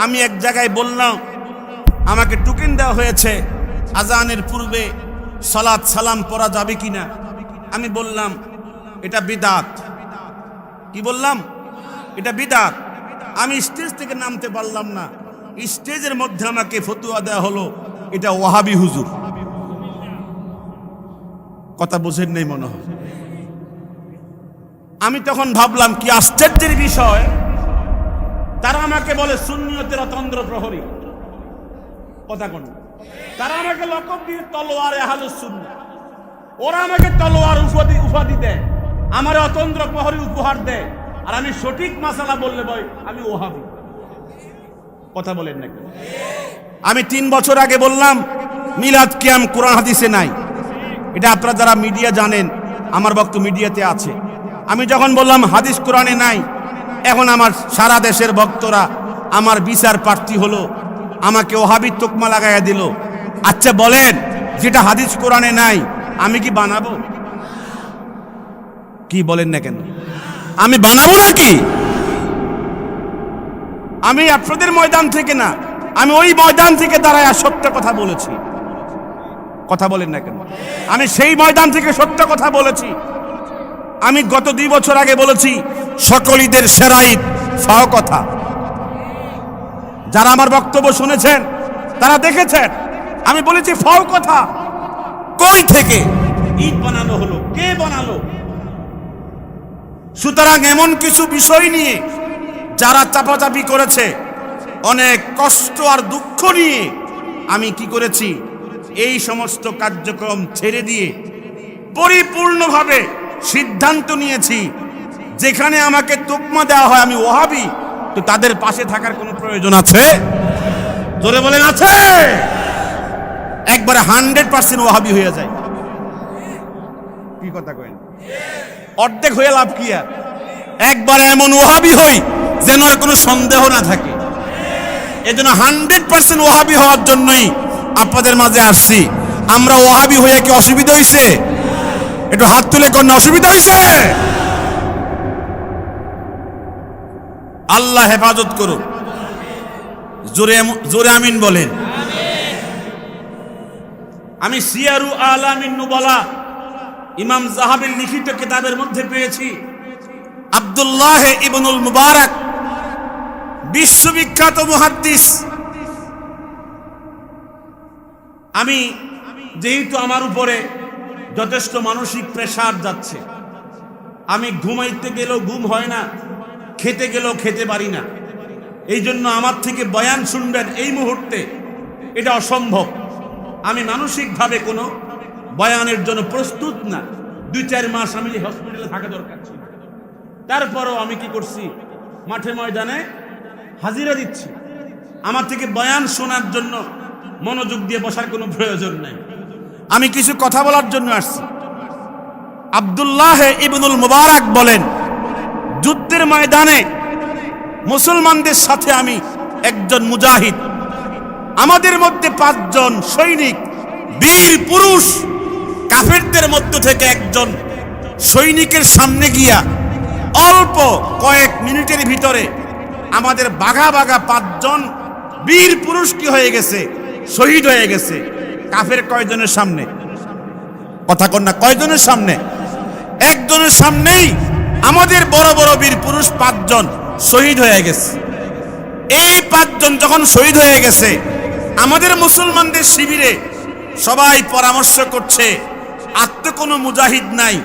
আমি এক জায়গায় বললাম, আমাকে টুকেন দেওয়া হয়েছে, আজানের পূর্বে সালাত সালাম পড়া যাবে কিনা। আমি বললাম, এটা বিদাত। কি বললাম? এটা বিদাত। আমি স্টেজ থেকে নামতে পারলাম না। স্টেজের মধ্যে আমাকে ফতুয়া দেওয়া হলো, এটা ওয়াহাবি হুজুর। কথা বোঝেন নেই মনে হয়। আমি তখন ভাবলাম, কি আশ্চর্যের বিষয়। তারা আমাকে বলে শূন্যতের অতন্দ্র প্রহরী কথা কোন? তারা আমাকে লকব দিয়ে তলোয়ার এহাল শূন্য ওরা আমাকে তলোয়ার উপাধি উপাধি দেয়। আমার অতন্ত্র প্রহরী উপহার দেয়। আর আমি সঠিক মাসালা বললে বই আমি ওহাবি। কথা বলেন না আমি তিন বছর আগে বললাম, মিলাদ কিয়াম কোরআন হাদিসে নাই। এটা আপনারা যারা মিডিয়া জানেন, আমার বক্তব্য মিডিয়াতে আছে। আমি যখন বললাম, হাদিস কোরআনে নাই এখন আমার সারা দেশের ভক্তরা, আমার বিচার প্রার্থী হলো, আমাকে ওহাবি তোকমা লাগাইয়া দিল। আচ্ছা বলেন, যেটা হাদিস কোরআনে নাই, আমি কি বানাবো? কি বলেন না কেন? আমি বানাবো নাকি? আমি আপনাদের ময়দান থেকে না, আমি ওই ময়দান থেকে দাঁড়ায় সত্য কথা বলেছি। কথা বলেন না কেন? আমি সেই ময়দান থেকে সত্য কথা বলেছি। আমি গত দুই বছর আগে বলেছি, সকলীদের সেরাই ফাও কথা। যারা আমার বক্তব্য শুনেছেন, তারা দেখেছেন, আমি বলেছি ফাও কথা। কই থেকে? ঈদ বানানো হলো, কে বানালো? সুতরাং এমন কিছু বিষয় নিয়ে যারা চাপাচাপি করেছে, অনেক কষ্ট আর দুঃখ নিয়ে আমি কি করেছি? এই সমস্ত কার্যক্রম ছেড়ে দিয়ে পরিপূর্ণভাবে সিদ্ধান্ত নিয়েছি, যেখানে আমাকে তোকমা দেওয়া হয়, আমি ওহাবি, তো তাদের পাশে থাকার কোনো প্রয়োজন আছে? জোরে বলেন, আছে। একবারে হান্ড্রেড পার্সেন্ট ওহাবি হয়ে যায়। কি কথা কয়েন অর্ধেক হয়ে লাভ কি আর? একবারে এমন ওহাবি হই, যেন আর কোনো সন্দেহ না থাকে। এজন্য হান্ড্রেড পার্সেন্ট ওহাবি হওয়ার জন্যই আপনাদের মাঝে আসছি। আমরা ওহাবি হয়ে কি অসুবিধা হয়েছে একটু হাত তুলে কন্যা, অসুবিধা হয়েছে আল্লাহ হেফাজত করুক। জোরে জোরে আমিন বলেন। আমি সিয়ারু আলামিন নুবালা, ইমাম জাহাবের লিখিত কিতাবের মধ্যে পেয়েছি। আব্দুল্লাহ ইবনুল মুবারক, বিশ্ববিখ্যাত মুহাদ্দিস। আমি যেহেতু আমার উপরে যথেষ্ট মানসিক প্রেশার যাচ্ছে। আমি ঘুমাইতে গেলেও ঘুম হয় না, খেতে গেলেও খেতে পারি না। এই জন্য আমার থেকে বয়ান শুনবেন এই মুহূর্তে। এটা অসম্ভব। আমি মানসিকভাবে কোনো বয়ানের জন্য প্রস্তুত না। দুই, চার মাস আমি হসপিটালে থাকা দরকার ছিল। তারপরও আমি কি করছি? মাঠে ময়দানে হাজিরা দিচ্ছি। আমার থেকে বয়ান শোনার জন্য মনোযোগ দিয়ে বসার কোনো প্রয়োজন নেই। আমি কিছু কথা বলার জন্য আসছি। আব্দুল্লাহ ইবনুল মুবারক বলেন, যুদ্ধের ময়দানে মুসলমানদের সাথে আমি একজন মুজাহিদ। আমাদের মধ্যে পাঁচজন সৈনিক, বীর, পুরুষ, কাফেরদের মধ্য থেকে একজন সৈনিকের সামনে গিয়া অল্প কয়েক মিনিটের ভিতরে আমাদের বাঘা বাঘা পাঁচজন বীর পুরুষ কি হয়ে গেছে? শহীদ হয়ে গেছে। কাফের কয়জনের সামনে? কথা কন্যা কয়জনের সামনে? একজনের সামনেই আমাদের বড় বড় বীর পুরুষ পাঁচজন শহীদ হয়ে গেছে। এই পাঁচজন যখন শহীদ হয়ে গেছে, আমাদের মুসলমানদের শিবিরে সবাই পরামর্শ করছে আত্ম কোনো মুজাহিদ নাই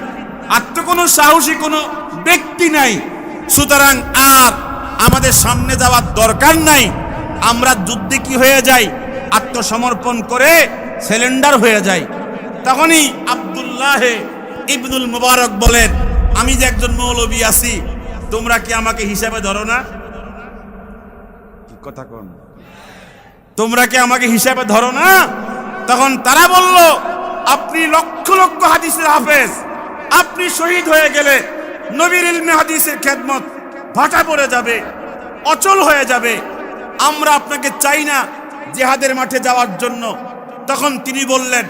আত্ম কোনো সাহসী কোনো ব্যক্তি নাই। সুতরাং আর আমাদের সামনে যাওয়ার দরকার নাই। আমরা যুদ্ধে কি হয়ে যাই? আত্মসমর্পণ করে সিলিন্ডার হয়ে যায়। তখনই আব্দুল্লাহ ইবনুল মুবারক বলেন আমি যে একজন মৌলবী আছি তোমরা কি আমাকে হিসাবে ধরো না? কথা কোন। তোমরা কি আমাকে হিসাবে ধরো না? তখন তারা বলল আপনি লক্ষ লক্ষ হাদিসের হাফেজ। আপনি শহীদ হয়ে গেলে নবীর ইলমে হাদিসের খেদমত ভাটা পড়ে যাবে অচল হয়ে যাবে। আমরা আপনাকে চাই না জেহাদের মাঠে যাওয়ার জন্য। তখন তিনি বললেন,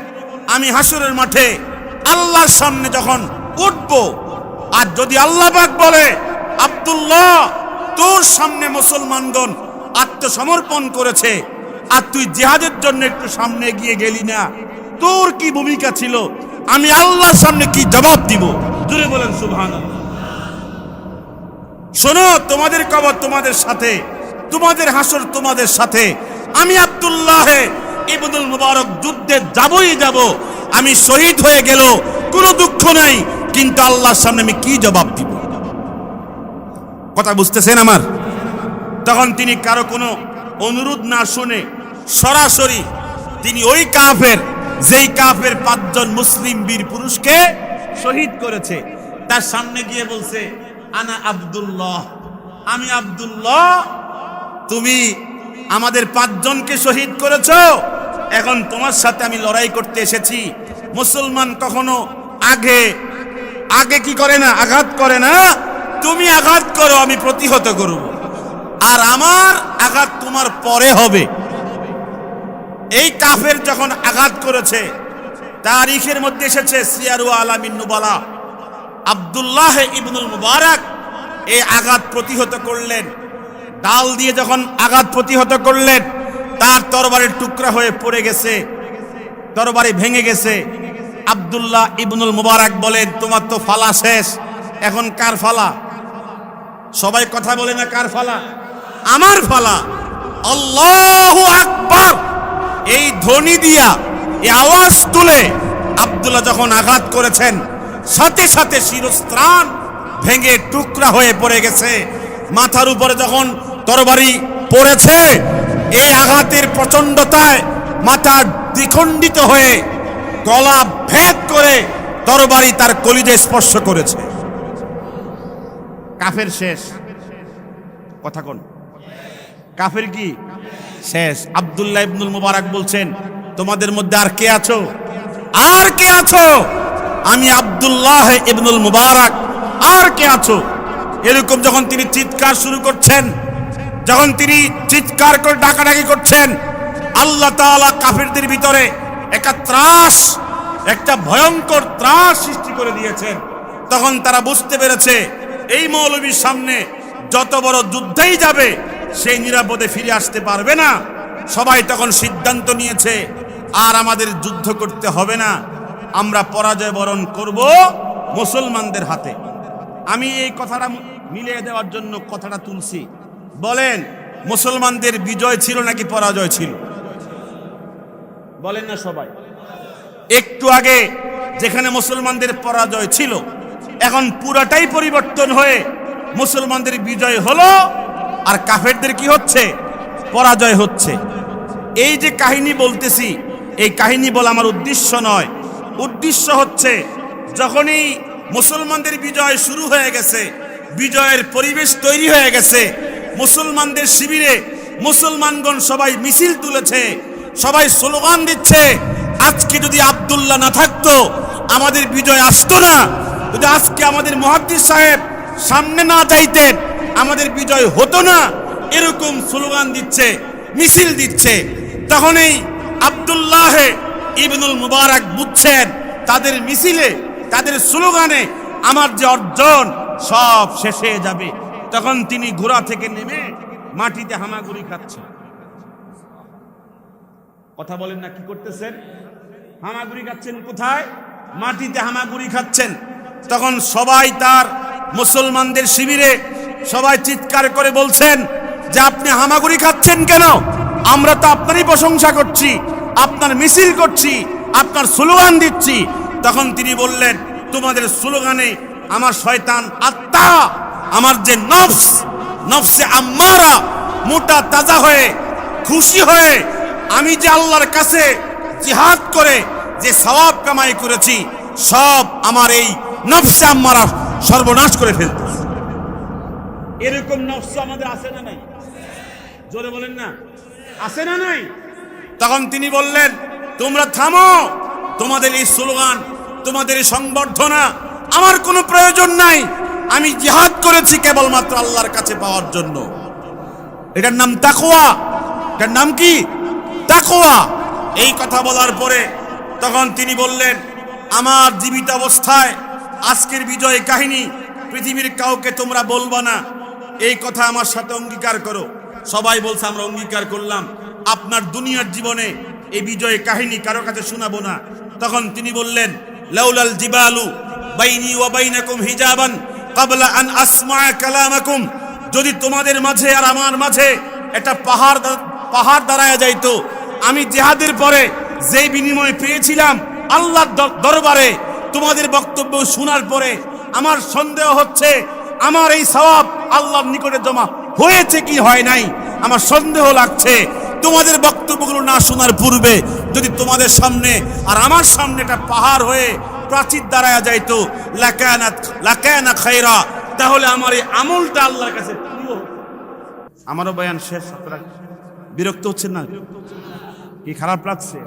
আমি হাসুরের মাঠে আল্লাহর সামনে যখন উঠব, আর যদি আল্লাহ পাক বলে, আব্দুল্লাহ, তোর সামনে মুসলমানগণ আত্মসমর্পণ করেছে, আর তুই জেহাদের জন্য একটু সামনে গিয়ে গেলি না, তোর কি ভূমিকা ছিল? আমি আল্লাহর সামনে কি জবাব দিব? জুড়ে বলেন সুবহান শোনো, তোমাদের কবর তোমাদের সাথে, তোমাদের হাসর তোমাদের সাথে। আমি আব্দুল্লাহ ইবনুল মুবারক যুদ্ধে যাবই যাব, আমি শহীদ হয়ে গেল, কোনো দুঃখ নাই, কিন্তু আল্লাহর সামনে আমি কি জবাব দিব? কথা বুঝতেছেন আমার? তখন তিনি কারও কোনো অনুরোধ না শুনে সরাসরি তিনি ওই কাফের, যেই কাফের পাঁচজন মুসলিম বীর পুরুষকে শহীদ করেছে। তার সামনে গিয়ে বলছে, আনা আব্দুল্লাহ। আমি আব্দুল্লাহ? তুমি আমাদের পাঁচজনকে শহীদ করেছ। এখন তোমার সাথে আমি লড়াই করতে এসেছি। মুসলমান কখনো আগে আগে কি করে না? আঘাত করে না? তুমি আঘাত করো, আমি প্রতিহত করব। আর আমার আঘাত তোমার পরে হবে। এই কাফের যখন আঘাত করেছে, তারিখের মধ্যে এসেছে সিয়ারু আলামিন নুবালা। আব্দুল্লাহ ইবনুল মুবারক এই আঘাত প্রতিহত করলেন। ডাল দিয়ে যখন আঘাত প্রতিহত করলেন, তার তরবারের টুকরা হয়ে পড়ে গেছে তরবারি ভেঙে গেছে। আব্দুল্লাহ ইবনুল মুবারক বলেন, তোমার তো ফালা শেষ, এখন কার ফালা? সবাই কথা বলে না কার ফালা? আমার ফালা। আল্লাহু আকবার। এই ধ্বনি দিয়া, এই আওয়াজ তুলে আব্দুল্লাহ যখন আঘাত করেছেন, সাথে সাথে শিরস্ত্রাণ ভেঙে টুকরা হয়ে পড়ে গেছে। মাথার উপরে যখন তরবারি পড়েছে। এই আঘাতের প্রচণ্ডতায় মাথা দ্বিখণ্ডিত হয়ে গলা ভেদ করে তরবারি তার কলিজে স্পর্শ করেছে। কাফের শেষ। কথা কোন? কাফের কি? শেষ। আব্দুল্লাহ ইবনুল মুবারক বলছেন, তোমাদের মধ্যে আর কে আছো? আর কে আছো? আমি আব্দুল্লাহ ইবনুল মুবারক। আর কে আছো? এরকম যখন তিনি চিৎকার শুরু করছেন যখন তিনি চিৎকার করে ডাকাডাকি করছেন, আল্লাহ তাআলা কাফেরদের ভিতরে একটা ত্রাস, একটা ভয়ঙ্কর ত্রাস সৃষ্টি করে দিয়েছেন। তখন তারা বুঝতে পেরেছে, এই মৌলবীর সামনে যত বড় যুদ্ধেই যাবে সেই নিরাপদে ফিরে আসতে পারবে না। সবাই তখন সিদ্ধান্ত নিয়েছে, আর আমাদের যুদ্ধ করতে হবে না, আমরা পরাজয় বরণ করব মুসলমানদের হাতে। আমি এই কথাটা মিলিয়ে দেওয়ার জন্য কথাটা তুলছি। বলেন, মুসলমানদের বিজয় ছিল নাকি পরাজয় ছিল? বলেন না সবাই। একটু আগে যেখানে মুসলমানদের পরাজয় ছিল, এখন পুরাটাই পরিবর্তন হয়ে মুসলমানদের বিজয় হলো আর কাফেরদের কি হচ্ছে? পরাজয় হচ্ছে। এই যে কাহিনী বলতেছি, এই কাহিনী বলা আমার উদ্দেশ্য নয়। উদ্দেশ্য হচ্ছে, যখনই মুসলমানদের বিজয় শুরু হয়ে গেছে, বিজয়ের পরিবেশ তৈরি হয়ে গেছে মুসলমানদের শিবিরে মুসলমানগণ সবাই মিছিল তুলেছে, সবাই স্লোগান দিচ্ছে, আজকে যদি আবদুল্লাহ না থাকতো, আমাদের বিজয় আসতো না। যদি আজকে আমাদের মহাদ্দিস সাহেব সামনে না যাইতেন, আমাদের বিজয় হতো না। এরকম স্লোগান দিচ্ছে, মিছিল দিচ্ছে। তখনই আব্দুল্লাহ ইবনুল মুবারক বুঝছেন, তাদের মিছিলে, তাদের স্লোগানে আমার যে অর্জন সব শেষ যাবে। তখন তিনি ঘোড়া থেকে নেমে মাটিতে হামাগুড়ি খাচ্ছেন কথা বলেন না, কি করতেছেন? হামাগুড়ি খাচ্ছেন কোথায়? মাটিতে হামাগুড়ি খাচ্ছেন। তখন সবাই তার মুসলমানদের শিবিরে সবাই চিৎকার করে বলছেন, যে আপনি হামাগুড়ি খাচ্ছেন কেন? আমরা তো আপনারই প্রশংসা করছি, আপনার মিছিল করছি, আপনার স্লোগান দিচ্ছি। তখন তিনি বললেন, তোমাদের স্লোগানে আমার শয়তান আত্মা আমার যে নফস, নফসে আম্মারা মোটা তাজা হয়ে, খুশি হয়ে আমি যে আল্লাহর কাছে জিহাদ করে যে সওয়াব কামাই করেছি, সব আমার এই নফসে আম্মারা সর্বনাশ করে ফেলতেছে। এরকম নফস আমাদের আছে না নাই? জোরে বলেন না। আছে না নাই? তখন তিনি বললেন, তোমরা থামো, তোমাদের এই স্লোগান, তোমাদের এই সংবর্ধনা আমার কোনো প্রয়োজন নাই। আমি জিহাদ করেছি কেবলমাত্র আল্লাহর কাছে পাওয়ার জন্য। এটার নাম তাকোয়া এটার নাম কি? তাকোয়া এই কথা বলার পরে তখন তিনি বললেন, আমার জীবিত অবস্থায় আজকের বিজয় কাহিনী পৃথিবীর কাউকে তোমরা বলবা না। এই কথা আমার সাথে অঙ্গীকার করো। সবাই বলছে, আমরা অঙ্গীকার করলাম। আপনার দুনিয়ার জীবনে এই বিজয় কাহিনী কারও কাছে শোনাবো না। তখন তিনি বললেন, লাউলাল জিবালু বাইনি ওয়া বাইনাকুম হিজাবান ক্বাবলা আন আসমা কালামাকুম। যদি তোমাদের মাঝে আর আমার মাঝে একটা পাহাড় পাহাড় দাঁড়ায় যাইতো, আমি জেহাদের পরে যেই বিনিময় পেয়েছিলাম আল্লাহর দরবারে, তোমাদের বক্তব্য শোনার পরে আমার সন্দেহ হচ্ছে, আমার এই সওয়াব আল্লাহর নিকটে জমা হয়েছে কি হয় নাই? আমার সন্দেহ লাগছে। তোমাদের বক্তব্যগুলো না শোনার পূর্বে যদি তোমাদের সামনে আর আমার সামনে একটা পাহাড় হয়ে প্রাচীর দাঁড়ায় যাইতো লাকানা লাকানা খাইরা। তাহলে আমার এই আমলটা আল্লাহর কাছে আমারও বয়ান শেষ বিরক্ত হচ্ছেন না? কি খারাপ লাগছে?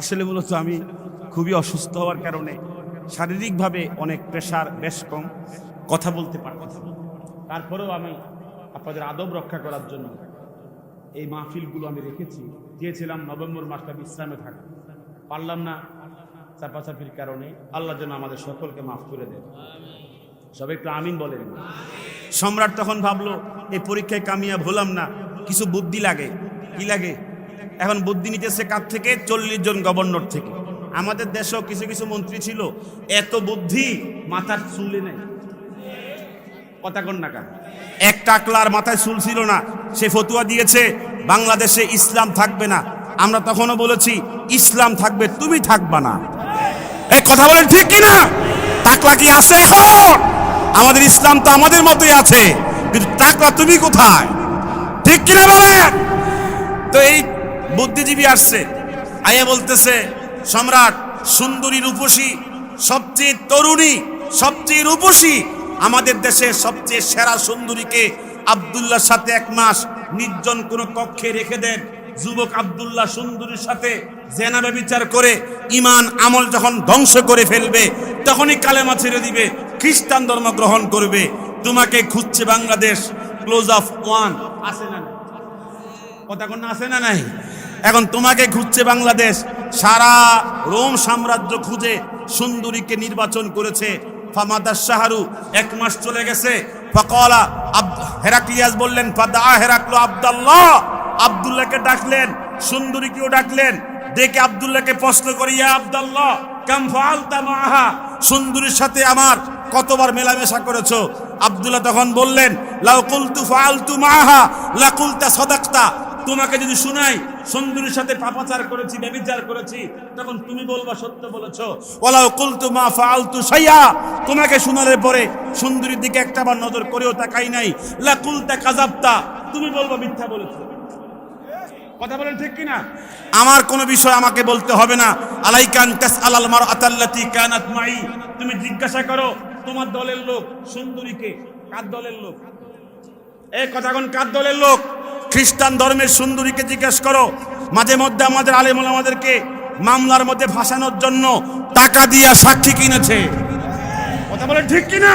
আসলে মূলত আমি খুবই অসুস্থ হওয়ার কারণে শারীরিকভাবে অনেক প্রেশার বেশ কম, কথা বলতে না। তারপরেও আমি আপনাদের আদব রক্ষা করার জন্য এই মাহফিলগুলো আমি রেখেছি। চেয়েছিলাম নভেম্বর মাসটা বিশ্রামে থাকা। পারলাম না চাপাচাপির কারণে আল্লাহ যেন আমাদের সকলকে মাফ করে দেন। সবাই একটু আমিন বলেন। সম্রাট তখন ভাবলো, এই পরীক্ষায় কামিয়া হলাম না, কিছু বুদ্ধি লাগে। কি লাগে? এখন বুদ্ধি নিতেছে কার থেকে? চল্লিশ জন গভর্নর থেকে। আমাদের দেশেও কিছু কিছু মন্ত্রী ছিল, এত বুদ্ধি মাথার চুলে নেই। কথা না কেন? এক টাকলার মাথায় চুল ছিল না, সে ফতুয়া দিয়েছে, বাংলাদেশে ইসলাম থাকবে না আমরা তখনও বলেছি, ইসলাম থাকবে, তুমি থাকবা না। এই কথা বলেন ঠিক কিনা? টাকলা কি আছে এখন? আমাদের ইসলাম তো আমাদের মতোই আছে, কিন্তু টাকলা তুমি কোথায়? ঠিক কিনা বলেন? তো এই বুদ্ধিজীবী আসছে, আয়া বলতেছে, সম্রাট, সুন্দরী রূপসী, সবচেয়ে তরুণী, সবচেয়ে রূপসী, আমাদের দেশের সবচেয়ে সেরা সুন্দরীকে আব্দুল্লাহর সাথে এক মাস নির্জন কোন কক্ষে রেখে দেন। যুবক আব্দুল্লাহ সুন্দরীর সাথে জেনা বিচার করে ইমান, আমল যখন ধ্বংস করে ফেলবে, তখনই কালেমা ছেড়ে দিবে, খ্রিস্টান ধর্ম গ্রহণ করবে। তোমাকে খুঁজছে বাংলাদেশ। ক্লোজ অফ ওয়ান আছে না কথা কোন আছে না নাই? এখন তোমাকে খুঁজছে বাংলাদেশ। সারা রোম সাম্রাজ্য খুঁজে সুন্দরীকে নির্বাচন করেছে। ফামাদাস শাহরু এক মাস চলে গেছে। ফকলা হেরাক্লিয়াস বললেন, ফাদা হেরাকলো আব্দাল্লাহ। আব্দুল্লাহকে ডাকলেন, সুন্দরীকেও ডাকলেন। ডেকে আব্দুল্লাহকে প্রশ্ন করি, ইয়া আব্দাল্লাহ, কাম ফালতা মাহা সুন্দরীর সাথে আমার কতবার মেলামেশা করেছ? আব্দুল্লাহ তখন বললেন, লাউ কুলতু ফালতু মাহা লা কুলতা সাদাকতা। তোমাকে যদি শুনাই, সুন্দরীর সাথে পাপাচার করেছি, ব্যভিচার করেছি, তখন তুমি বলবা, সত্য বলেছ। ওলাও কুলতু মা ফালতু সাইয়া তোমাকে শোনার পরে সুন্দরীর দিকে একটাবার নজর করেও তাকাই নাই। লা কুলতা কাজাবতা তুমি বলবা, মিথ্যা বলেছ। কথা বলেন ঠিক কিনা? আমার কোনো বিষয় আমাকে বলতে হবে না। আলাইকান তাস আলাল মার আতাল্লাতি কানাত মাই। তুমি জিজ্ঞাসা করো তোমার দলের লোক সুন্দরীকে কার দলের লোক? এই কথা কোন কার দলের লোক? খ্রিস্টান ধর্মের সুন্দরীকে জিজ্ঞেস করো। মাঝে মধ্যে আমাদের আলেমুল আমাদেরকে মামলার মধ্যে ফাঁসানোর জন্য টাকা দিয়া সাক্ষী কিনেছে। কথা বলেন ঠিক কিনা?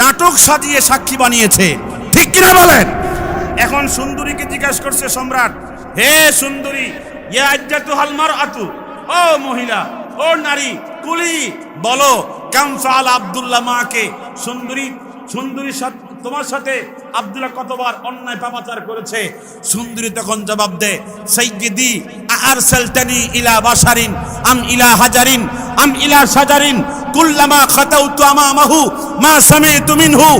নাটক সাজিয়ে সাক্ষী বানিয়েছে। ঠিক কিনা বলেন? এখন সুন্দরীকে জিজ্ঞাসা করছে সম্রাট, হে সুন্দরী, ইয়া আজ্জাতু হালমার আতু ও মহিলা, ও নারী, কুলি, বলো, কাম ফাল আব্দুল্লাহ মাকে, সুন্দরী সুন্দরীর সাথে, তোমার সাথে আব্দুল্লাহ কতবার অন্যায় পাপাচার করেছে? সুন্দরী তখন জবাব দেয়, সাইয়্যিদি আরসালতানি ইলা বাশারিন, আম ইলা হাজারিন, আম ইলা সাজারিন কুল্লামা খাতাউতু আমামাহু, মা সামি'তু মিনহু,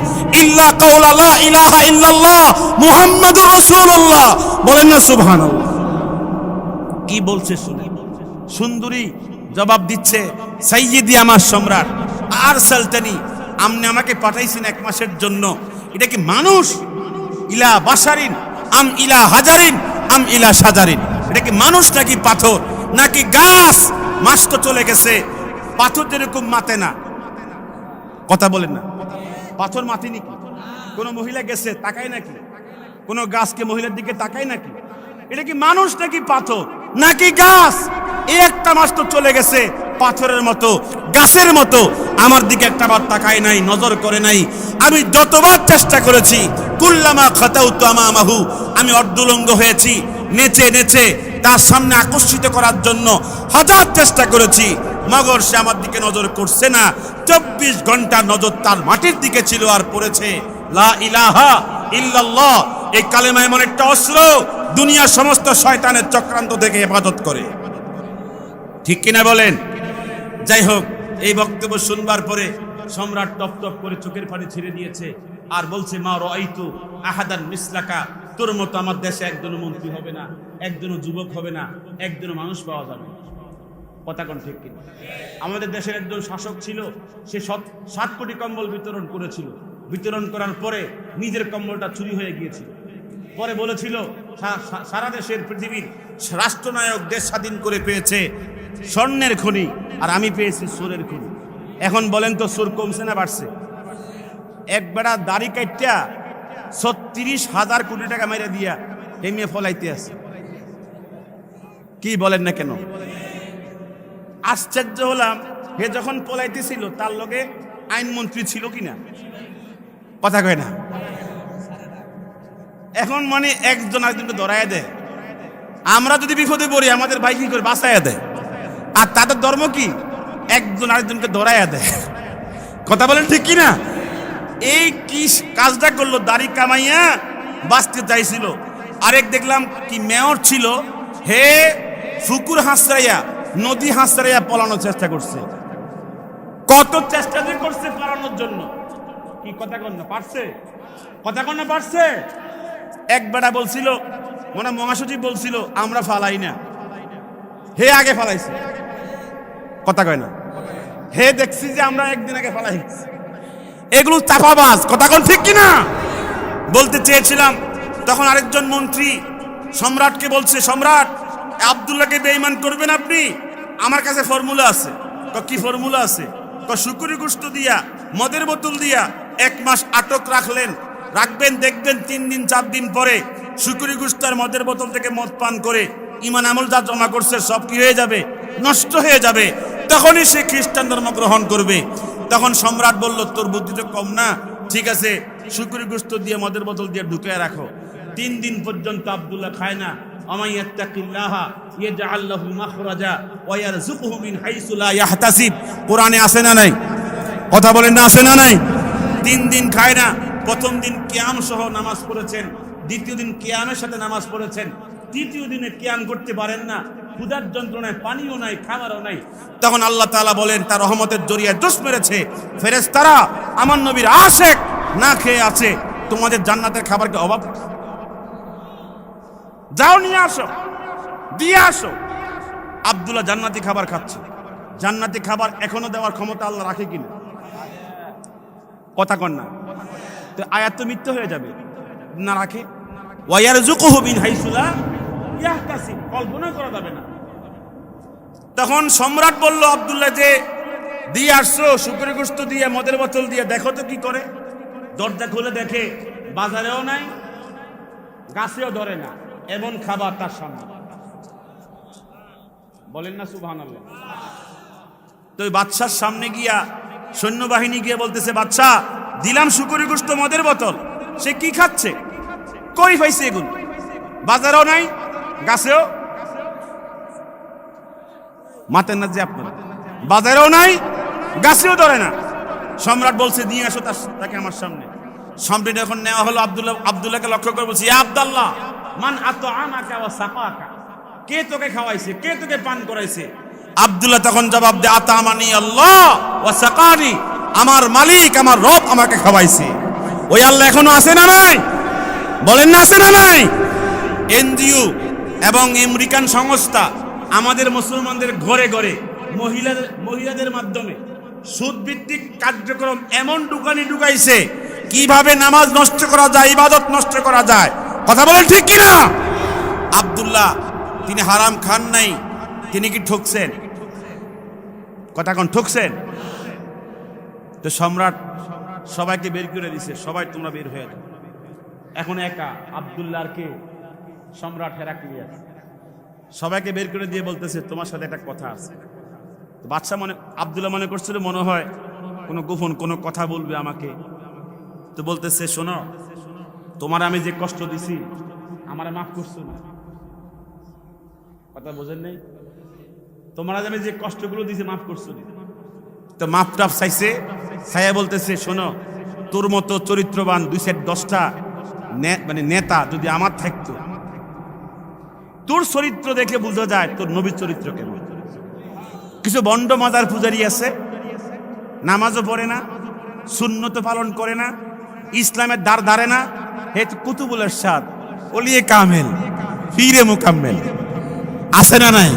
ইল্লা কাওলা লা ইলাহা ইল্লাল্লাহ, মুহাম্মাদুর রাসূলুল্লাহ। বলেন না, সুবহানাল্লাহ। কি বলছে শুনে? সুন্দরী জবাব দিচ্ছে, সাইয়্যিদি আমার সম্রাট আর সালতানি আপনি আমাকে পাঠাইছেন এক মাসের জন্য। এটা কি মানুষ? ইলা বাসারিন আম ইলা হাজারিন, আম ইলা সাজারিন। এটা কি মানুষ নাকি পাথর? নাকি গাছ? মাস তো চলে গেছে। পাথর যেরকম মাতে না। কথা বলেন না। পাথর মাতেনি কি কোনো মহিলা গেছে, তাকায় নাকি? কোনো গাছকে মহিলার দিকে তাকায় নাকি? এটা কি মানুষ নাকি পাথর? নাকি গাছ? এই একটা মাস তো চলে গেছে, পাথরের মতো। গাছের মতো আমার দিকে একটা বার তাকায় নাই, নজর করে নাই। আমি যতবার চেষ্টা করেছি, কুল্লামা খাতাউ মাহু আমি অর্ধলঙ্গ হয়েছি, নেচে নেচে তার সামনে আকর্ষিত করার জন্য হাজার চেষ্টা করেছি, মগর সে আমার দিকে নজর করছে না। চব্বিশ ঘণ্টা নজর তার মাটির দিকে ছিল আর পড়েছে। লা ইলাহা ইল্লাল্লাহ, এই কালেমা এমন একটা অস্ত্র দুনিয়ার সমস্ত শয়তানের চক্রান্ত থেকে হেফাজত করে। ঠিক কিনা বলেন? যাই হোক এই বক্তব্য শুনবার পরে সম্রাট টপ টপ করে চোখের পানি ছেড়ে দিয়েছে আর বলছে, মা রাইতু আহাদান মিসলাকা, তোর মতো আমার দেশে একজনও মন্ত্রী হবে না, একজনও যুবক হবে না, একজনও মানুষ পাওয়া যাবে। কথা ঠিক কিনা? আমাদের দেশের একজন শাসক ছিল, সে সাত কোটি কম্বল বিতরণ করেছিল। বিতরণ করার পরে নিজের কম্বলটা চুরি হয়ে গিয়েছিল। পরে বলেছিল সারা দেশের পৃথিবীর রাষ্ট্রনায়ক দেশ স্বাধীন করে পেয়েছে স্বর্ণের খনি, আর আমি পেয়েছি সুরের খনি। এখন বলেন তো সুর কমছে না বাড়ছে? এক বেড়া দাড়ি কাইটা ছত্রিশ হাজার কোটি টাকা মাইরা দিয়া হেমিয়ে ফলাইতে আছে। কি বলেন না কেন? আশ্চর্য হলাম, হে যখন পলাইতেছিল তার লগে আইনমন্ত্রী ছিল কিনা? কথা কয় না। এখন মানে একজন আরেকজনকে ধরায় দেয়। আমরা যদি বিপদে পড়ি, আমাদের ভাই কি করে বাঁচাইয়া দেয়? আর তাদের ধর্ম কি? একজন আরেকজনকে ধরাইয়া দেয়। কথা বলেন ঠিক কি না? এই কি কাজটা করল? দাড়ি কামাইয়া বাঁচতে চাইছিল। আরেক দেখলাম কি মেয়র ছিল, হে ফুকুর হাসরাইয়া, নদী হাসরাইয়া পলানোর চেষ্টা করছে। কত চেষ্টা যে করছে পালানোর জন্য। কি কথা কন না, পারছে? কথা কন না, পারছে? এক বেটা বলছিল মনে মহাসচিব বলছিল, আমরা ফালাই না। হে আগে ফালাইছে। কথা কয় না। হে দেখছি যে আমরা একদিন আগে ফালাই। এগুলো চাপাবাজ। কথা কোন ঠিক কিনা? বলতে চেয়েছিলাম, তখন আরেকজন মন্ত্রী সম্রাটকে বলছে, সম্রাট, আবদুল্লাহকে বেঈমান করবেন আপনি? আমার কাছে ফর্মুলা আছে। তো কি ফর্মুলা আছে? তো শুকুরি গুস্ত দিয়া, মদের বোতল দিয়া এক মাস আটক রাখলেন। রাখবেন, দেখবেন তিন দিন, চার দিন পরে শুকুরি গুস্ত আর মদের বোতল থেকে মদ পান করে ইমান আমল যা জমা করছে সব কি হয়ে যাবে? নষ্ট হয়ে যাবে। তখনই সে খ্রিস্টান ধর্ম গ্রহণ করবে। তখন সম্রাট বলল, তোর বুদ্ধি তো কম না। ঠিক আছে, শুকুরি গুস্ত দিয়ে মদের বোতল দিয়ে ঢুকে রাখো। তিন দিন পর্যন্ত আব্দুল্লাহ খায় না। কোরআনে আছে না নাই? কথা বলেন না আসে না নাই? তিন দিন খায় না। প্রথম দিন কিয়াম সহ নামাজ পড়েছেন, দ্বিতীয় দিন কিয়ামের সাথে নামাজ পড়েছেন, তৃতীয় দিনে কিয়াম করতে পারেন না, ক্ষুধার যন্ত্রণায়, পানিও নাই, খাবারও নাই। তখন আল্লাহ তালা বলেন, তার রহমতের জরিয়ায় জোশ মেরেছে। ফেরেশতারা, আমার নবীর আশেক না খেয়ে আছে, তোমাদের জান্নাতের খাবারকে অভাব যাও নিয়ে আসো, দিয়ে আসো। আব্দুল্লাহ জান্নাতি খাবার খাচ্ছে। জান্নাতি খাবার এখনও দেওয়ার ক্ষমতা আল্লাহ রাখে কিনা? কথা কন না। তো আয়াত তো মিথ্যে হয়ে যাবে। না রাখে। ওয়ার জুকুহু বিন হাইসুলা ইয়াহতাসিব কল্পনা করা যাবে না। তখন সম্রাট বলল আবদুল্লাহ যে দিয়ে আসছো শুকরে গোস্ত দিয়ে মদের বোতল দিয়ে দেখো তো কি করে? দরজা খুলে দেখে বাজারেও নাই গাছেও ধরে না এমন খাবার তার সামনে। বলেন না সুবহান তো বাদশার সামনে গিয়া সৈন্যবাহিনী গিয়ে বলতেছে বাচ্চা দিলাম শুকুরি গুস্ত মদের বোতল। সে কি খাচ্ছে? কই পাইছে এগুলো? বাজারেও নাই, গাছেও? মাতেন না যে আপনার। বাজারেও নাই, গাছেও ধরে না। সম্রাট বলছে, নিয়ে আসো তার তাকে আমার সামনে। সামনে যখন নেওয়া হলো আব্দুল্লাহ, আব্দুল্লাহকে লক্ষ্য করে বলছি আব্দাল্লাহ, মান আত আমাকা ওয়া সাকাকা কে তোকে খাওয়াইছে? কে তোকে পান করাইছে? আব্দুল্লাহ তখন জবাব দে আতা আমানি আল্লাহ ওয়া সাকানি আমার মালিক, আমার রব আমাকে খাওয়াইছে। ওই আল্লাহ এখনও আছে না নাই? বলেন না আছে না নাই? এনজিও এবং আমেরিকান সংস্থা আমাদের মুসলমানদের ঘরে ঘরে মহিলাদের মহিলাদের মাধ্যমে সুদ ভিত্তিক কার্যক্রম এমন দোকানে ঢুকাইছে, কীভাবে নামাজ নষ্ট করা যায়, ইবাদত নষ্ট করা যায়, কথা বলেন ঠিক কিনা? আব্দুল্লাহ, তিনি হারাম খান নাই, তিনি কি ঠকছেন? কথা কোন, ঠকছেন? তো সম্রাট সবাইকে বের করে দিছে, সবাই তোমরা বের হয়ে যাও। এখন একা আবদুল্লাহ আর কে? সম্রাট হেরাক্লিয়াস। সবাইকে বের করে দিয়ে বলতেছে, তোমার সাথে একটা কথা আছে। বাচ্চা মনে, আবদুল্লাহ মনে করছিল, মনে হয় কোনো গোপন কোনো কথা বলবে আমাকে। তো বলতেছে, শোনো, তোমার আমি যে কষ্ট দিছি, আমার মাফ করছ না। কথা বোঝেন নেই? তোমার আমি যে কষ্টগুলো দিছি, মাফ করছ না। তো মাপ টাপ চাইছে। ছায়া বলতেছে, শোনো, তোর মতো চরিত্রবান দুই সেট দশটা মানে নেতা যদি আমার থাকতো, তোর চরিত্র দেখে বোঝা যায় তোর নবীর চরিত্র কেমন। কিছু বন্ড মাদার পূজারি আছে, নামাজও পড়ে না শূন্যত পালন করে না, ইসলামের দ্বার ধারে না, হে কুতুবুলের সাদ ওলিয়ে কামেল ফিরে মুকাম্মেল, আছে না নাই?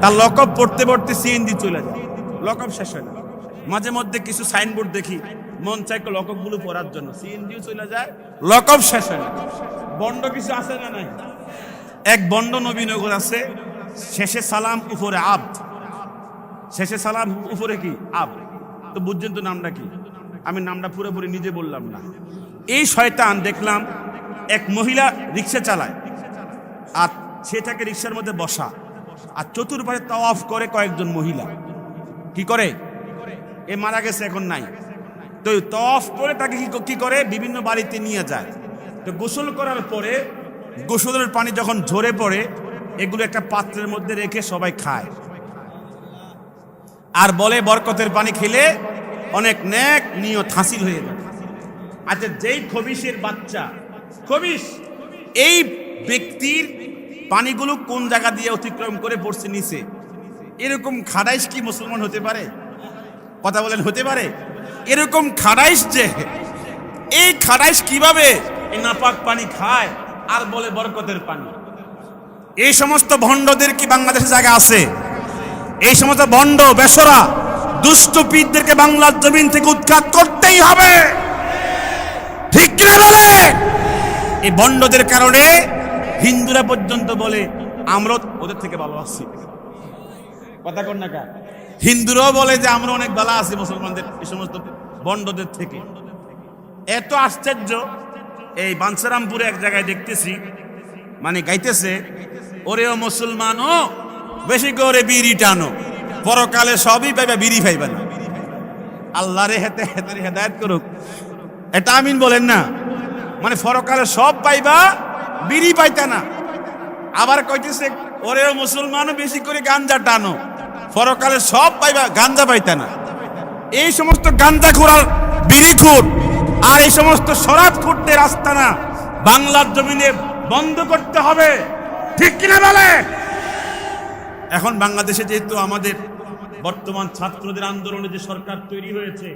তার লকব পড়তে পড়তে সিএনজি চলে যায়। লকব শেষ হয় না। মাঝে মধ্যে কিছু সাইনবোর্ড দেখি, মন চাই লকবগুলো পড়ার জন্য। সিএনজিও চলে যায় লকব শেষ হয় না। বন্ড কিছু আছে না নাই? এক বন্ড নবীনগর আছে, শেষে সালাম, উপরে আব। শেষে সালাম, উপরে কি? আব। তো বুঝছেন তো নামটা কি? আমি নামটা পুরোপুরি নিজে বললাম না। এই শয়তান দেখলাম, এক মহিলা রিক্সা চালায়, আর সে থাকে রিক্সার মধ্যে বসা, আর চতুর্পাশে তাওয়াফ করে কয়েকজন মহিলা। কি করে? এ মারা গেছে, এখন নাই। তো তফ করে তাকে কি করে? বিভিন্ন বাড়িতে নিয়ে যায়। তো গোসল করার পরে গোসলের পানি যখন ঝরে পড়ে, এগুলো একটা পাত্রের মধ্যে রেখে সবাই খায়। আর বলে, বরকতের পানি খেলে অনেক ন্যাক নিয়ত হাসিল হয়ে যাবে আচ্ছা যেই খবিসের বাচ্চা খবিস এই ব্যক্তির পানিগুলো কোন জায়গা দিয়ে অতিক্রম করে পড়ছে নিচে? এরকম খাড়াইশ কি মুসলমান হতে পারে? কথা বলেন হতে পারে? এরকম খাড়াইশ যে এই খাড়াইশ কীভাবে? এই নাপাক পানি খায় আর বলে বরকতের পানি। এই সমস্ত ভণ্ডদের কি বাংলাদেশে জায়গা আছে? এই সমস্ত ভণ্ড বেসরা দুষ্ট পীরদেরকে বাংলার জমিন থেকে উৎখাত করতেই হবে। ঠিক কিনা বলে? এই ভণ্ডদের কারণে হিন্দুরা পর্যন্ত বলে আমরা ওদের থেকে ভালো আছি। কথা কর না কা? হিন্দুরাও বলে যে আমরা অনেক বেলা আছি মুসলমানদের, এই সমস্ত বন্ডদের থেকে। এত আশ্চর্য। এই বাঞ্ছারামপুরে এক জায়গায় দেখতেছি মানে গাইতেছে, ওরেও ও বেশি করে বিড়ি টানো। পরকালে সবই পাইবা, বিড়ি পাইবা না। আল্লাহ রে হেতে হেতে হেদায়ত করুক। এটা আমিন বলেন না। মানে পরকালে সব পাইবা, বিড়ি পাইতা না। আবার কইতেছে, ওরেও মুসলমানও বেশি করে গাঞ্জা টানো। পরকালে সব পাইবা গাঞ্জা পাইতা না। এই সমস্ত গাঞ্জা খোরার বিড়ি খুর আর এই সমস্ত শরাব খুঁড়তে রাস্তা না, বাংলার জমিনে বন্ধ করতে হবে। ঠিক কিনা বলে? এখন বাংলাদেশে যেহেতু আমাদের বর্তমান ছাত্রদের আন্দোলনে যে সরকার তৈরি হয়েছে,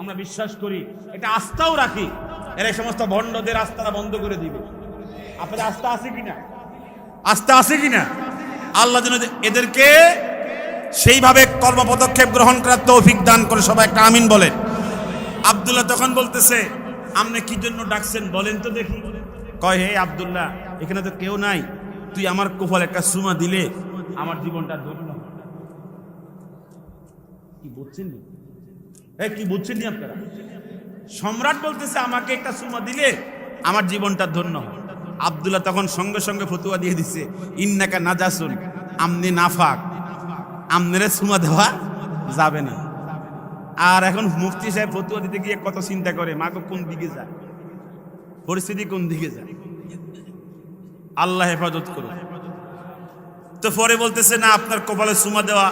আমরা বিশ্বাস করি, এটা আস্থাও রাখি, এরা এই সমস্ত ভণ্ডদের আস্থাটা বন্ধ করে দিবে। আপনাদের আস্থা আছে কিনা? আস্থা আছে কিনা? আল্লাহ যেন এদেরকে সেইভাবে কর্ম পদক্ষেপ গ্রহণ করার তৌফিক দান করে সবাই একটা আমিন বলেন। আব্দুল্লাহ তখন বলতেছে আপনি কি জন্য ডাকছেন বলেন তো দেখি। কয়, হে আব্দুল্লাহ, এখানে তো কেউ নাই। তুই আমার কোফল একটা সুমা দিলে আমার জীবনটা ধন্য কি বুঝছেন? এ কি বুঝছেন আপনারা? সম্রাট বলতেছে, আমাকে একটা সুমা দিলে আমার জীবনটা ধন্য আব্দুল্লাহ তখন সঙ্গে সঙ্গে ফতুয়া দিয়ে দিছে, ইন্নাকা নাজাসুন, আমনি নাফাক। আমনেরে সুমা দেওয়া যাবে না। আর এখন মুফতি সাহেব ফতুয়া দিতে গিয়ে কত চিন্তা করে মাকে কোন দিকে যায়? পরিস্থিতি কোন দিকে যায়? আল্লাহ হেফাজত করুন তো পরে বলতেছে, না, আপনার কপালে সুমা দেওয়া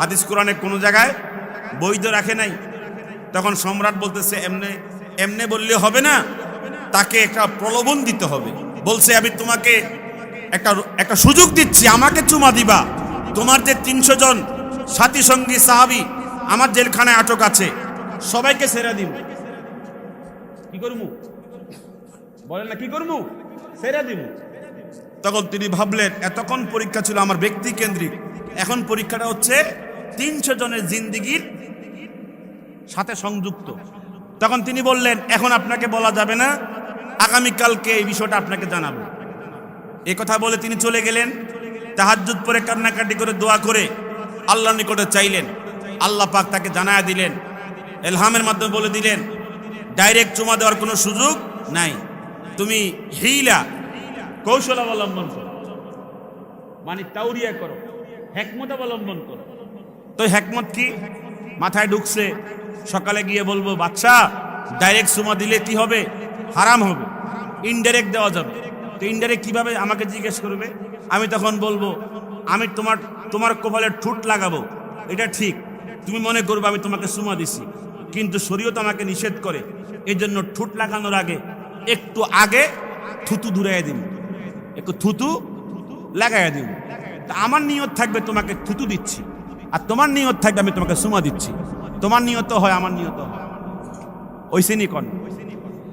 হাদিস কোরআনে কোনো জায়গায় বৈধ রাখে নাই। তখন সম্রাট বলতেছে, এমনে এমনে বললে হবে না, তাকে একটা প্রলোভন দিতে হবে। বলছে, আমি তোমাকে একটা একটা সুযোগ দিচ্ছি, আমাকে চুমা দিবা। তোমার যে তিনশো জন সাথী সঙ্গী সাহাবি, আমার জেলখানায় আটক আছে, সবাইকে ছেড়ে দিব কি করব বলেন না, কি করব ছেড়ে দিব তখন তিনি ভাবলেন, এতক্ষণ পরীক্ষা ছিল আমার ব্যক্তি কেন্দ্রিক, এখন পরীক্ষাটা হচ্ছে তিনশো জনের জিন্দিগির সাথে সংযুক্ত। তখন তিনি বললেন, এখন আপনাকে বলা যাবে না, আগামীকালকে এই বিষয়টা আপনাকে জানাব। এ কথা বলে তিনি চলে গেলেন। তাহাজ্জুদ পরে কান্নাকাটি করে দোয়া করে আল্লাহর নিকটে চাইলেন। আল্লাহ পাক তাকে জানায় দিলেন। এলহামের মাধ্যমে বলে দিলেন ডাইরেক্ট চুমা দেওয়ার কোনো সুযোগ নাই। তুমি হিলা কৌশল অবলম্বন করো। মানে তাউরিয়া করো হেকমত অবলম্বন করো। তো হেকমত কি? মাথায় ঢুকছে সকালে গিয়ে বলব বাচ্চা ডাইরেক্ট সুমা দিলে কি হবে? হারাম হবে। ইনডাইরেক্ট দেওয়া যাবে। তো ইনডাইরেক্ট কীভাবে আমাকে জিজ্ঞেস করবে? আমি তখন বলব, আমি তোমার তোমার কপালে ঠুট লাগাবো। এটা ঠিক। তুমি মনে করবে আমি তোমাকে সুমা দিছি। কিন্তু শরীয়ত আমাকে নিষেধ করে এই জন্য ঠুট লাগানোর আগে একটু আগে থুতু দূরাইয়া দিন একটু থুতু লাগাইয়া দিন তা আমার নিয়ত থাকবে তোমাকে থুতু দিচ্ছি। আর তোমার নিয়ত থাকবে আমি তোমাকে সুমা দিচ্ছি। তোমার নিয়ত হয়, আমার নিয়ত হয়। ওইসেনি কন?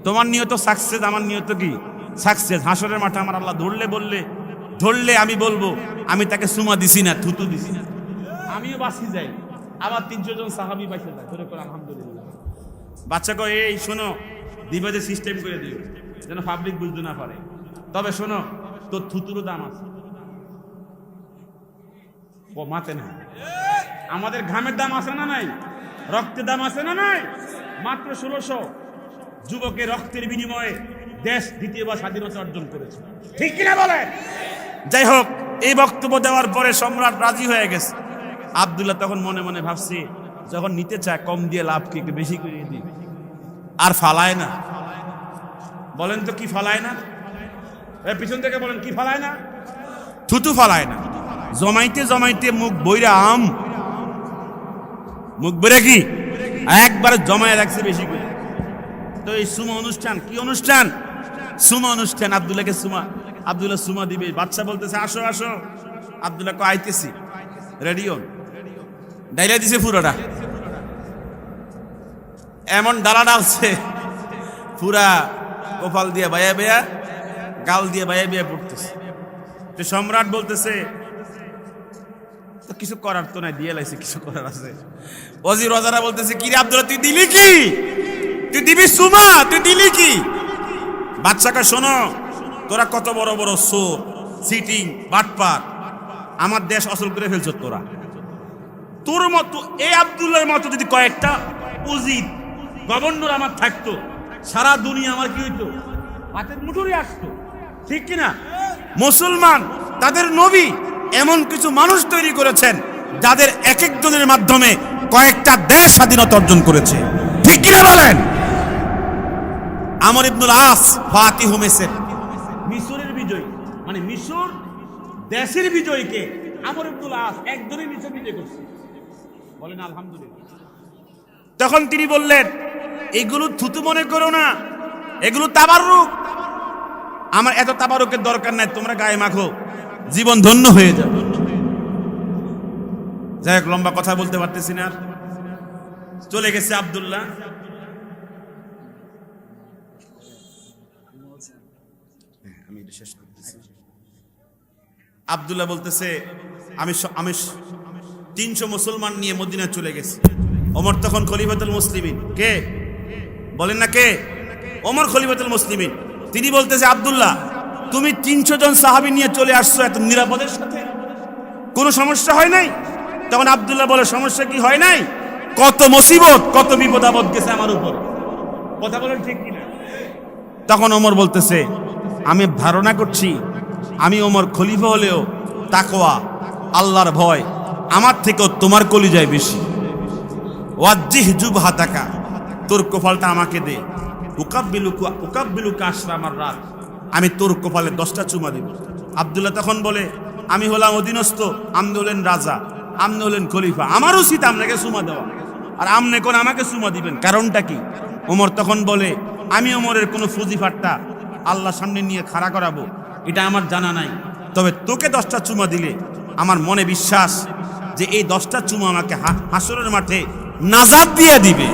তোমার নিয়ত সাকসেস আমার নিয়ত কি? সাকসেস হাসরের মাঠে আমার আল্লাহ ধরলে, বললে ধরলে আমি বলব আমি তাকে সুমা দিছি না থুতু দিছি না। আমিও বাঁচি যাই। আবার তিনশো জন সাহাবি বাঁচে যায় ধরে করে আলহামদুলিল্লাহ। বাচ্চা কয় এই শোনো দিবাজে সিস্টেম করে দিও যেন পাবলিক বুঝতে না পারে। তবে শোনো তোর থুতুরও দাম আছে। ও মাতে না। আমাদের ঘামের দাম আছে না নাই? রক্তের দাম আছে না নাই? মাত্র ষোলোশো। যুবকের রক্তের বিনিময়ে দেশ দ্বিতীয়বার স্বাধীনতা অর্জন করেছে। ঠিক কিনা বলে যাই হোক, এই বক্তব্য দেওয়ার পরে সম্রাট রাজি হয়ে গেছে। আবদুল্লাহ তখন মনে মনে ভাবছে, যখন নিতে চায়, কম দিয়ে লাভ কি, একটু বেশি করে দিই। আর ফালায় না। বলেন তো কি ফালায় না? পিছন থেকে বলেন, কি ফালায় না? থুতু ফালায় না। জমাইতে জমাইতে মুখ বইরা আম। মুখ বেড়ে কি? একবার জমায় রাখছে বেশি করে। তো এই সুমা অনুষ্ঠান, কি অনুষ্ঠান? সুমা অনুষ্ঠান, আবদুল্লাহকে সুমা। আবদুল্লাহ সুমা দিবে। বাচ্চা বলতেছে, আসো আসো। আবদুল্লাহ কো আইতেছি। রেডিও ডাইলা দিছে পুরোটা। এমন ডালা ডালছে, পুরা কপাল দিয়ে বায়া বেয়া গাল দিয়ে বায়া বেয়া পড়তেছে। তো সম্রাট বলতেছে, তো কিছু করার তো নাই, দিয়ে লাইছে, কিছু করার আছে। অজি রজারা বলতেছে কি রে আব্দুল্লাহ, তুই দিলি কি? তুই দিবি সুমা? তুই দিলি কি? বাচ্চাকে শোনো তোরা কত বড় বড় সোর সিটিং বাটপার। আমার দেশ অসল করে ফেলছ তোরা। তোর মতো এই আব্দুল্লাহর মতো যদি কয়েকটা উজিত গভর্নর আমার থাকতো, সারা দুনিয়া আমার কি হইতো? হাতের মুঠোরে আসতো। ঠিক কিনা মুসলমান, তাদের নবী এমন কিছু মানুষ তৈরি করেছেন, যাদের এক একজনের মাধ্যমে কয়েকটা দেশ স্বাধীনতা অর্জন করেছে। ঠিক কিনা বলেন? আমর ইবনুল আস ফাতিহ মেসের মানে মিশর দেশের বিজয়কে আমর ইবনুল আস একজনই মিশর বিজয় করছে। বলেন আলহামদুলিল্লাহ। তখন তিনি বললেন এগুলো থুতু মনে করো না এগুলো তাবারুক আমার এত তাবারুকের দরকার নাই তোমরা গায়ে মাখো জীবন ধন্য হয়ে যাবে যাই হোক লম্বা কথা বলতে পারতেছি না চলে গেছে আব্দুল্লাহ। হ্যাঁ, আমি এটা শেষ আব্দুল্লাহ বলতেছে, আমি আমি তিনশো মুসলমান নিয়ে মদিনা চলে গেছি। ওমর তখন খলিফাতুল মুসলিমিন। কে? বলেন না কে? ওমর খলিফাতুল মুসলিমিন। তিনি বলতেছে, আব্দুল্লাহ, তুমি তিনশো জন সাহাবি নিয়ে চলে আসছো এত নিরাপদের সাথে? কোনো সমস্যা হয় নাই? তখন আব্দুল্লাহ বলে, সমস্যা কি হয় নাই? কত মুসিবত, কত বিপদ আপদ গেছে আমার উপর। কথা বলেন ঠিক কিনা? তখন ওমর বলতেছে, আমি ধারণা করছি আমি ওমর খলিফা হলেও তাকোয়া আল্লাহর ভয়, আমার থেকেও তোমার কলিজায় বেশি। ওয়াজ্জিহ জুব হাতাকা তোর কপালটা আমাকে দে। উকাব্বিলুকু, উকাব্বিলুকা আশরা আমার রাত আমি তোর কপালে দশটা চুমা দিব। আবদুল্লাহ তখন বলে, আমি হলাম অধীনস্থ আপনি হলেন রাজা আপনি হলেন খলিফা, আমার উচিত আপনাকে চুমা দেওয়া। আর আপনি কোন আমাকে চুমা দিবেন, কারণটা কি? ওমর তখন বলে, আমি ওমরের কোনো ফুজিফাট্টা আল্লাহ সামনে নিয়ে খাড়া করাবো এটা আমার জানা নাই। তবে তোকে দশটা চুমা দিলে আমার মনে বিশ্বাস যে এই দশটা চুমা আমাকে হাসরের মাঠে নাজাদ দিয়ে দিবে।